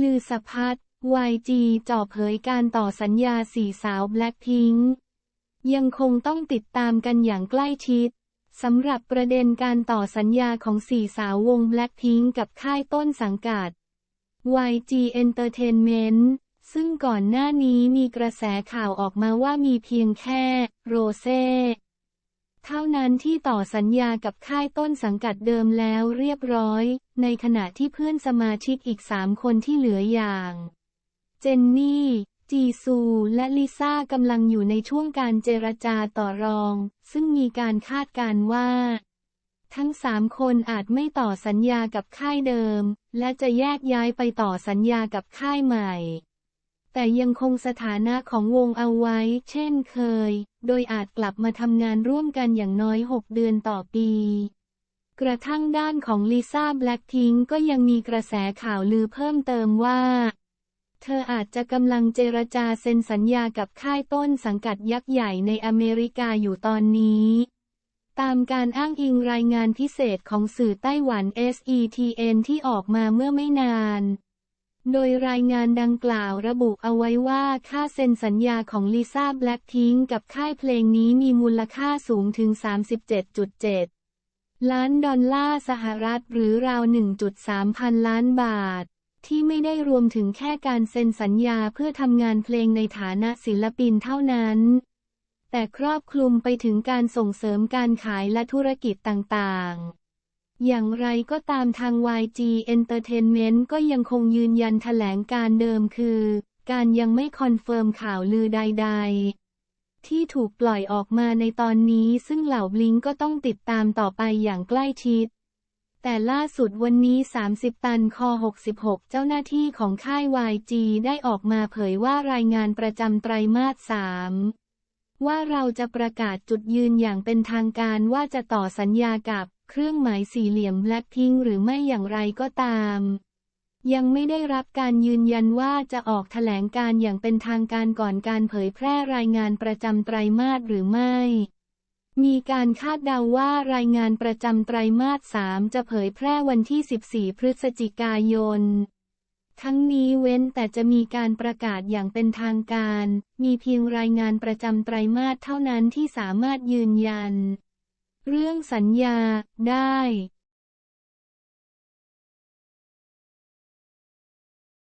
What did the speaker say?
ลือสะพัด YG จ่อเผยการต่อสัญญาสี่สาวแบล็คพิงยังคงต้องติดตามกันอย่างใกล้ชิดสำหรับประเด็นการต่อสัญญาของสี่สาววง Blackpink กับค่ายต้นสังกัด YG Entertainment ซึ่งก่อนหน้านี้มีกระแสข่าวออกมาว่ามีเพียงแค่ โรเซ่ ท่านั้นที่ต่อสัญญากับค่ายต้นสังกัดเดิมแล้วเรียบร้อย ในขณะที่เพื่อนสมาชิกอีกสามคนที่เหลืออย่าง เจนนี่ จีซู และลิซ่ากำลังอยู่ในช่วงการเจรจาต่อรอง ซึ่งมีการคาดการณ์ว่า ทั้งสามคนอาจไม่ต่อสัญญากับค่ายเดิม และจะแยกย้ายไปต่อสัญญากับค่ายใหม่ แต่ยังคงสถานะของวงเอาไว้ เช่นเคย โดยอาจกลับมาทำงานร่วมกันอย่างน้อย 6 เดือนต่อปี กระทั่งด้านของลิซ่าแบล็คพิงก็ยังมีกระแสข่าวลือเพิ่มเติมว่า เธออาจจะกำลังเจรจาเซ็นสัญญากับค่ายต้นสังกัดยักษ์ใหญ่ในอเมริกาอยู่ตอนนี้ตามการอ้างอิงรายงานพิเศษของสื่อไต้หวัน SETN ที่ออกมาเมื่อไม่นาน โดยรายงานดังกล่าวระบุเอาไว้ว่าค่าเซ็นสัญญาของลิซ่าแบล็คพิงกับค่ายเพลงนี้มีมูลค่าสูงถึง 37.7 ล้านดอลลาร์สหรัฐหรือราว 1.3 พันล้านบาท ที่ไม่ได้รวมถึงแค่การเซ็นสัญญาเพื่อทำงานเพลงในฐานะศิลปินเท่านั้น แต่ครอบคลุมไปถึงการส่งเสริมการขายและธุรกิจต่างๆ อย่างไรก็ตามทาง YG Entertainment ก็ยังคงยืนยันแถลงการเดิมคือ การยังไม่คอนเฟิร์มข่าวลือใด ๆ ที่ถูกปล่อยออกมาในตอนนี้ซึ่งเหล่าบลิงก็ต้องติดตามต่อไปอย่างใกล้ชิด แต่ล่าสุดวันนี้ 30 ตันคอ 66 เจ้าหน้าที่ของค่าย YG ได้ออกมาเผยว่ารายงานประจำไตรมาส 3 ว่าเราจะประกาศจุดยืนอย่างเป็นทางการว่าจะต่อสัญญากับ เครื่องหมายสี่เหลี่ยมแบล็คพิงหรือไม่อย่างไรก็ตาม ยังไม่ได้รับการยืนยันว่าจะออกแถลงการอย่างเป็นทางการก่อนการเผยแพร่รายงานประจำไตรมาสหรือไม่ มีการคาดเดาว่ารายงานประจำไตรมาส 3 จะเผยแพร่วันที่ 14 พฤศจิกายนทั้งนี้เว้นแต่จะมีการประกาศอย่างเป็นทางการ มีเพียงรายงานประจำไตรมาสเท่านั้นที่สามารถยืนยัน เรื่องสัญญา ได้